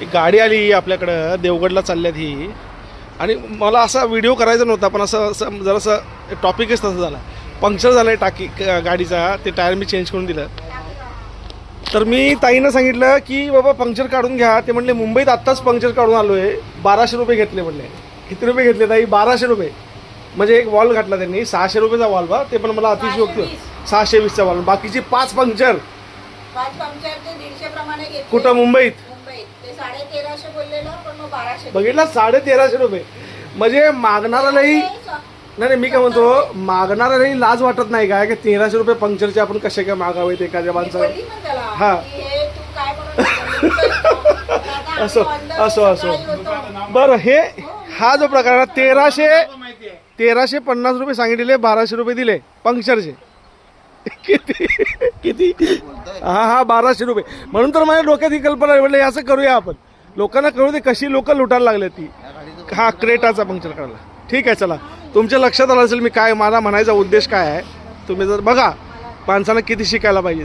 एक गाडी आली आपल्याकडं देवगडला चालल्यात ही. आणि मला असा व्हिडिओ करायचा नव्हता पण असं असं जरासं टॉपिकच तसं झाला. पंक्चर झालं आहे टाकी गाडीचा ते टायर मी चेंज करून दिलं. तर मी ताईनं सांगितलं की बाबा पंक्चर काढून घ्या. ते म्हणले मुंबईत आत्ताच पंक्चर काढून आलो आहे बाराशे रुपये घेतले म्हणले. किती रुपये घेतले ताई? बाराशे रुपये. म्हणजे एक वॉल घातला त्यांनी सहाशे रुपयाचा वॉल बा. ते पण मला अतिशयोक्त सहाशे वीसचा वॉल बाकीची पाच पंक्चर कुठं? मुंबईत. साडे तेराशे बोललेलं पण मग बाराशे बघितला साडे तेराशे रुपये. म्हणजे मागणाऱ्यालाही नाही नाही मी काय म्हणतो मागणाऱ्यालाही लाज वाटत नाही काय की तेराशे रुपये पंक्चरचे आपण कसे काय मागावेत एखाद्या माणसाला? बोलली पण त्याला हा. की हे तू काय म्हणून आता असो, असो, असो. बरं हे हा. जो प्रकार आहे, तेराशे तेराशे पन्नास रुपये सांगितलेले बाराशे रुपये दिले पंक्चरचे किती किती हा हा बाराशे रुपये. म्हणून तर माझ्या डोक्यात ही कल्पना आहे. म्हणलं हे असं करूया आपण. लोकांना कळू दे कशी लोक लुटायला लागले ती. हा क्रेटाचा पंक्चर काढला. ठीक आहे चला. तुमच्या लक्षात आलं असेल मी काय मला म्हणायचा उद्देश काय आहे? तुम्ही जर बघा माणसानं किती शिकायला पाहिजे.